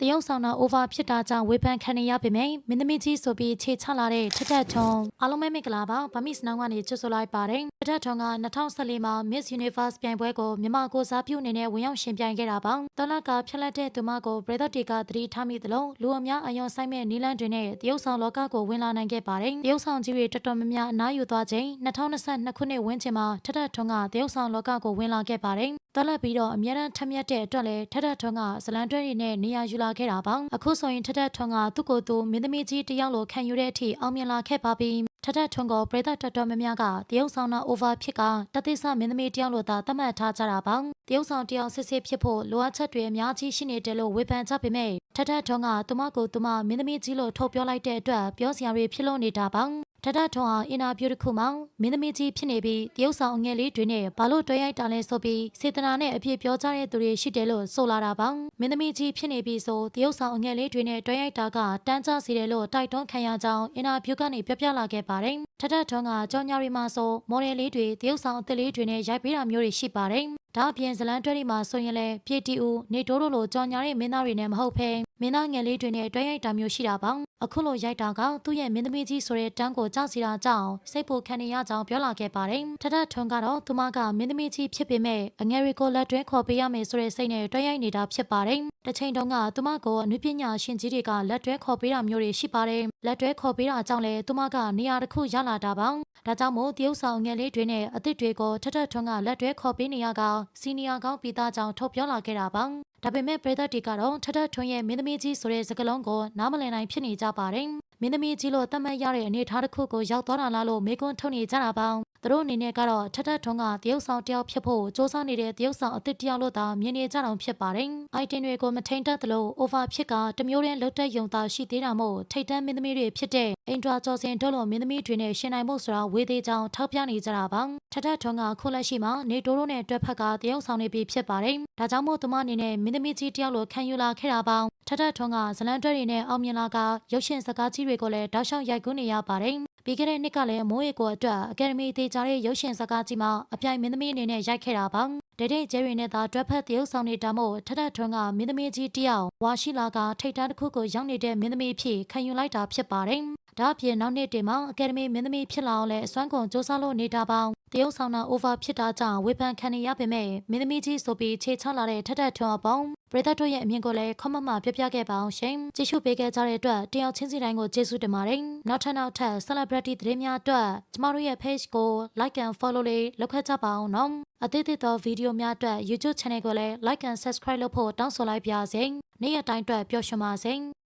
တရုတ်ဆောင်တာ over ဖြစ်တာကြောင့်ဝေဖန်ခံနေရပေမယ့်မင်းသမီးကြီးဆိုပြီးခြေချလာတဲ့ထက်ထက်ထွန်းအားလုံးပဲမင်္ဂလာပါဗမစ်စနောင်းကနေချွတ်ဆိုလိုက်ပါတယ်ထက်ထက်ထွန်းက2014မှာ Miss Universe ပြိုင်ပွဲကိုမြန်မာကိုစားပြုအနေနဲ့ဝင်ရောက်ရှင်ပြိုင်ခဲ့တာပါတလကဖြက်လက်တဲ့သူမကိုပရိသတ်တွေကသတိထားမိသလိုလူအများအယုံဆိုင်မဲ့နီလန်းတွေနဲ့တရုတ်ဆောင်လောကကိုဝင်လာနိုင်ခဲ့ပါတယ်တရုတ်ဆောင်ကြီးတွေတော်တော်များများအနားယူသွားချိန်2022ခုနှစ်ဝန်းကျင်မှာထက်ထက်ထွန်းကတရုတ်ဆောင်လောကကိုဝင်လာခဲ့ပါတယ် တက်လက်ပြီးတော့အများရန်ထက်မြက်တဲ့အတွက်လည်းထက်ထက်ထွန်းကဇလန်တွဲတွေနဲ့နေရာယူလာခဲ့တာပါအခုဆိုရင်ထက်ထက်ထွန်းကသူ့ကိုယ်သူမင်းသမီးကြီးတယောက်လိုခံယူတဲ့အထိအောင်မြင်လာခဲ့ပါပြီထက်ထက်ထွန်းကိုပရိသတ်တော်တော်များများကတရုတ်ဆောင်နာ over ဖြစ်ကတသိဆမင်းသမီးတယောက်လိုသာသတ်မှတ်ထားကြတာပါတရုတ်ဆောင်တယောက်စစ်စစ်ဖြစ်ဖို့လိုအပ်ချက်တွေအများကြီးရှိနေတယ်လို့ဝေဖန်ကြပေမဲ့ထက်ထက်ထွန်းကသူမကိုသူမမင်းသမီးကြီးလို့ထုတ်ပြောလိုက်တဲ့အတွက်ပြောစရာတွေဖြစ်လို့နေတာပါ ထထထွန်းဟာအင်တာဗျူးတစ်ခုမှာမင်းသမီးကြီးဖြစ်နေပြီးတရုတ်ဆောင်အငယ်လေးတွေနဲ့ဘာလို့တွဲရိုက်တာလဲဆိုပြီးစေတနာနဲ့အပြစ်ပြောကြတဲ့သူတွေရှိတယ်လို့ဆိုလာတာပါမင်းသမီးကြီးဖြစ်နေပြီးဆိုတရုတ်ဆောင်အငယ်လေးတွေနဲ့တွဲရိုက်တာကတန်းကြစီတယ်လို့တိုက်တွန်းခံရကြောင်းအင်တာဗျူးကနေပြောပြလာခဲ့ပါတယ်ထထထွန်းကကြောင်ညာရီမှာဆိုမော်ဒယ်လေးတွေတရုတ်ဆောင်အသစ်လေးတွေနဲ့ရိုက်ပေးတာမျိုးတွေရှိပါတယ်ဒါအပြင်ဇလန်တွဲတွေမှာဆိုရင်လည်းပြေတီဦးနေတိုးတို့လိုကြောင်ညာတဲ့မင်းသားတွေနဲ့မဟုတ်ဘဲမင်းသားငယ်လေးတွေနဲ့တွဲရိုက်တာမျိုးရှိတာပါအခုလိုရိုက်တာကသူ့ရဲ့မင်းသမီးကြီးဆိုတဲ့တန်းကိုကြောက်စီတာကြောင့်စိတ်ပူခံနေရကြောင်းပြောလာခဲ့ပါတယ်ထထထွန်းကတော့သူမကမင်းသမီးကြီးဖြစ်ပေမဲ့အငယ်တွေကိုလက်တွဲခေါ်ပေးရမယ်ဆိုတဲ့စိတ်နဲ့တွဲရိုက်နေတာဖြစ်ပါတယ်တစ်ချိန်တုန်းကသူမကိုအနုပညာရှင်ကြီးတွေကလက်တွဲခေါ်ပေးတာမျိုးတွေရှိပါတယ်လက်တွဲခေါ်ပေးတာကြောင့်လည်းသူမကနေရာတစ်ခုရလာတာပါဒါကြောင့်မို့တရုတ်ဆောင်ငယ်လေးတွေနဲ့အစ်စ်တွေကိုထထထွန်းကလက်တွဲခေါ်ပေးနေရကစီနီယာကောင်းပြီးသားကြောင့်ထုတ်ပြောလာခဲ့တာပါ ဒါပေမဲ့ပရိသတ်တွေကတော့ထထထွန်းရဲ့မင်းသမီးကြီးဆိုတဲ့စကားလုံးကိုနားမလည်နိုင်ဖြစ်နေကြပါတယ်မင်းသမီးကြီးလို့သတ်မှတ်ရတဲ့အနေအထားတစ်ခုကိုရောက်သွားတာလားလို့မေကွန်းထုတ်နေကြတာပါ သူတို့အနေနဲ့ကတော့ထထထွန်းကတရုတ်ဆောင်တယောက်ဖြစ်ဖို့စ조사နေတဲ့တရုတ်ဆောင်အစ်စ်တယောက်လို့သာမြင်နေကြတော့ဖြစ်ပါတယ်။ item တွေကိုမထိန်တတ်သလို over ဖြစ်ကတမျိုးတည်းလုတ်တက်ယုံသာရှိသေးတာမို့ထိတ်တန်းမင်းသမီးတွေဖြစ်တဲ့အင်ဒရာကျော်စင်တို့လိုမင်းသမီးတွေနဲ့ရှင်နိုင်ဖို့ဆိုတာဝေသေးကြောင်ထောက်ပြနေကြတာပါ။ထထထွန်းကခုလက်ရှိမှာနေတိုးတို့နဲ့တွဲဖက်ကတရုတ်ဆောင်နေပြီဖြစ်ပါတယ်။ဒါကြောင့်မို့သူမအနေနဲ့မင်းသမီးကြီးတယောက်လိုခံယူလာခဲ့တာပါ။ထထထွန်းကဇလန်တွဲတွေနဲ့အောင်မြင်လာကရုပ်ရှင်စကားကြီးတွေကိုလည်းတောက်လျှောက်ရိုက်ကူးနေရပါတယ်။ ပြီးခဲ့တဲ့နှစ်ကလည်းမိုးရေကိုအတွက်အကယ်ဒမီသေးကြတဲ့ရုပ်ရှင်စကားကြီးမှာအပြိုင်မင်းသမီးအနေနဲ့ရိုက်ခဲ့တာပါဒိတ်ဒိတ်ကျဲရီနဲ့သာတွဲဖက်တရုပ်ဆောင်နေတာမို့ထထထွန်းကမင်းသမီးကြီးတယောက်ဝါရှိလာကထိတ်တန်းတစ်ခုကိုရောက်နေတဲ့မင်းသမီးဖြစ်ခံယူလိုက်တာဖြစ်ပါတယ် ဒါအပြင်နောက်နှစ်တင်မှာအကယ်ဒမီမင်းသမီးဖြစ်လာအောင်လဲအစွမ်းကုန်စ조사လို့နေတာပေါင်းတရုတ်ဆောင်တာ over ဖြစ်တာကြောင့်ဝေဖန်ခံနေရပေမဲ့မင်းသမီးကြီးဆိုပြီးခြေချလာတဲ့ထထထွန်းအပေါင်းပရိသတ်တို့ရဲ့အမြင်ကိုလည်း comment မှာပြပြခဲ့ပါအောင်ရှင်ကြည့်ရှုပေးခဲ့ကြတဲ့အတွက်တယောက်ချင်းစီတိုင်းကိုကျေးဇူးတင်ပါတယ်နောက်ထပ်နောက်ထပ် celebrity သတင်းများအတွက်ကျမတို့ရဲ့ page ကို like and follow လေးလုပ်ခဲ့ကြပါအောင်နော်အသေးသေးသောဗီဒီယိုများအတွက် YouTube channel ကိုလည်း like and subscribe လုပ်ဖို့တောင်းဆိုလိုက်ပါရစေနေ့ရက်တိုင်းအတွက်ပျော်ရွှင်ပါစေ